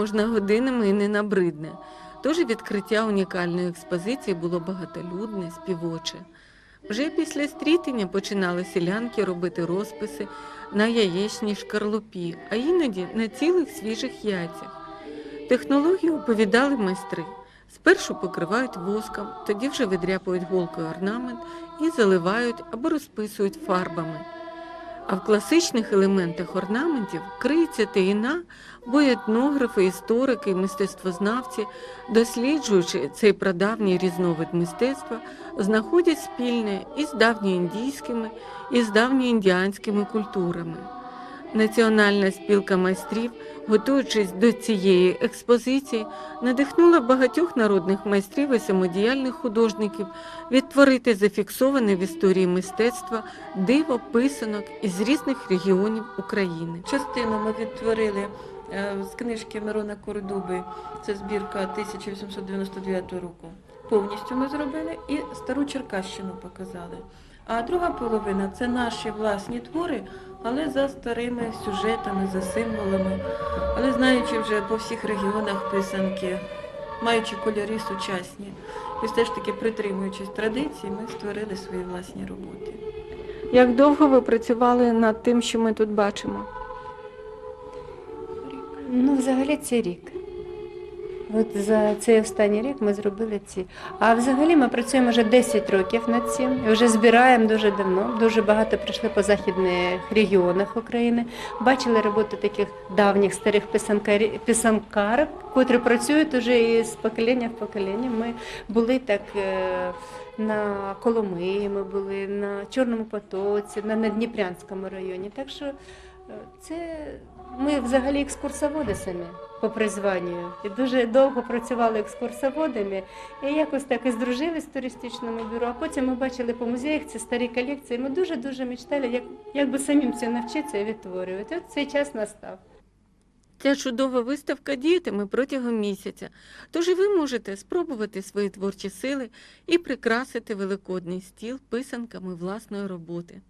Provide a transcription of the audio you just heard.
можна годинами і не набридне. Тож відкриття унікальної експозиції було багатолюдне, співоче. Вже після стрітення починали селянки робити розписи на яєчній шкарлупі, а іноді на цілих свіжих яйцях. Технологію оповідали майстри. Спершу покривають воском, тоді вже видряпують голкою орнамент і заливають або розписують фарбами. А в класичних елементах орнаментів криється таїна, бо етнографи, історики, мистецтвознавці, досліджуючи цей прадавній різновид мистецтва, знаходять спільне із давньоіндійськими, і з давньоіндіанськими культурами. Національна спілка майстрів, готуючись до цієї експозиції, надихнула багатьох народних майстрів і самодіяльних художників відтворити зафіксоване в історії мистецтва диво писанок із різних регіонів України. Частину ми відтворили е, з книжки Мирона Кордуби, це збірка 1899 року. Повністю ми зробили і стару Черкащину показали. А друга половина це наші власні твори, але за старими сюжетами, за символами, але знаючи вже по всіх регіонах писанки, маючи кольори сучасні. І все ж таки притримуючись традицій, ми створили свої власні роботи. Як довго ви працювали над тим, що ми тут бачимо? Ну, взагалі це рік. От за цей останній рік ми зробили ці. А взагалі ми працюємо вже 10 років над цим. Вже збираємо дуже давно. Дуже багато прийшли по західних регіонах України. Бачили роботи таких давніх старих писанкарок, котрі працюють уже із покоління в покоління. Ми були так. е, На Коломиї ми були, на Чорному потоці, на Надніпрянському районі. Так що це ми взагалі екскурсоводи самі по призванню. І дуже довго працювали екскурсоводами. І якось так і здружились в туристичному бюро. А потім ми бачили по музеях ці старі колекції. Ми дуже-дуже мечтали, як, як би самим це навчитися і відтворювати. От цей час настав. Ця чудова виставка діятиме протягом місяця, тож і ви можете спробувати свої творчі сили і прикрасити великодний стіл писанками власної роботи.